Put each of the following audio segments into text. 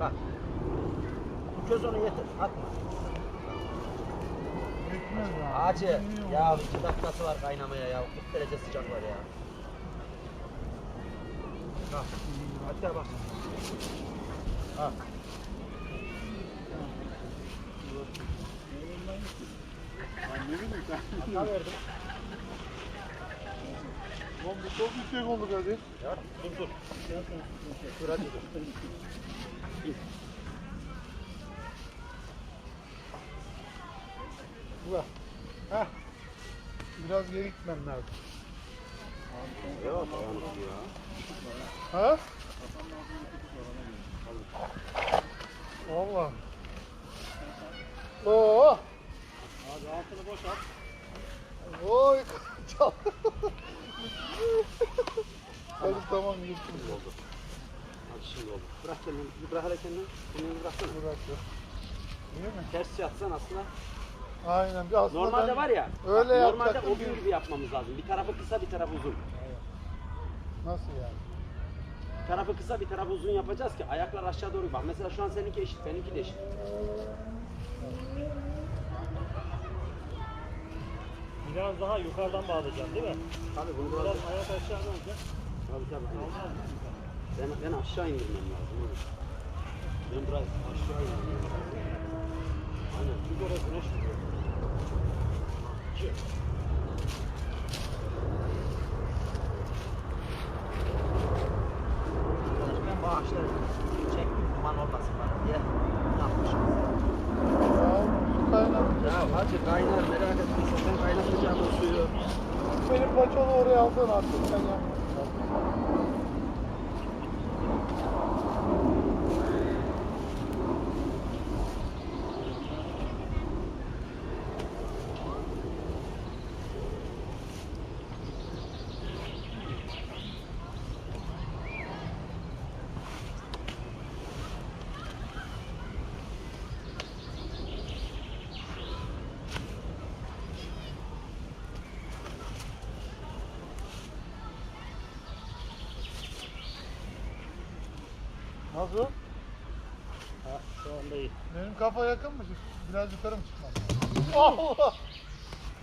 Bak. Bu köz onu yeter. Atma. Yetmez ya. İki dakikası var kaynamaya ya. 40 derece sıcak var ya. Bak. Hatta bak. Bak. Lan ne bileyim sen. Hata verdim. Lan bu çok yüksek oldu Kadir. Ya dur dur. Dur hadi dur. Heh. Biraz geri gitmem lazım. Ha? Valla. Oo. Abi altını boşalt. Oy. Çal. Hadi tamam gittim. oldu. Hadi şimdi oldu. Bırak kendini. Bırak hele kendini. Kendini bıraksana. Bıraktı. İyi mi? Ters yatsan aslında. Aynen. Bir aslında Normalde ben var ya. Öyle bak, normalde o gün ki- gibi yapmamız lazım. Bir tarafı kısa bir tarafı uzun. Nasıl yani? Bir tarafı kısa bir tarafı uzun yapacağız ki ayaklar aşağı doğru bak. Mesela şu an seninki eşit, benimki de eşit. Biraz daha yukarıdan bağlayacağım değil mi? Tabii bunu biraz... Biraz ayak aşağıdan olacak. Tabii tabii. Ben, ben aşağı indirmem lazım. Ben biraz aşağı indirmem lazım. Aynen. Çünkü oraya güneş vuruyor. İki. Arkadaş ben bağışlarım. Çektim duman diye. Yapmışım? Ya su. Ya hacı kaynar merak etme sen kaynatacağım o suyu. Benim paçolu oraya aldın artık sen yapma. Nasıl? Ha, şu anda iyi. Benim kafa yakın mı? Biraz yukarı mı çıkmam? Allah!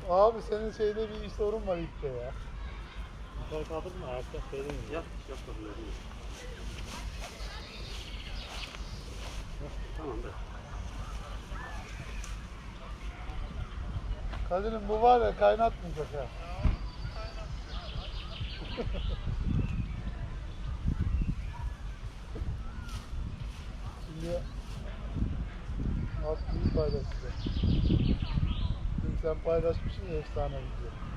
Abi senin şeyde bir sorun var ilk de ya. Yukarı kaldırdın mı? Ayakta söyledin mi? Yap, yap bakalım. öyle. Tamam bırak. Kadir'im bu var ya kaynatmayacak ha. Şimdi Aslı'yı paylaşacağım. Şimdi sen paylaşmışsın ya efsane video.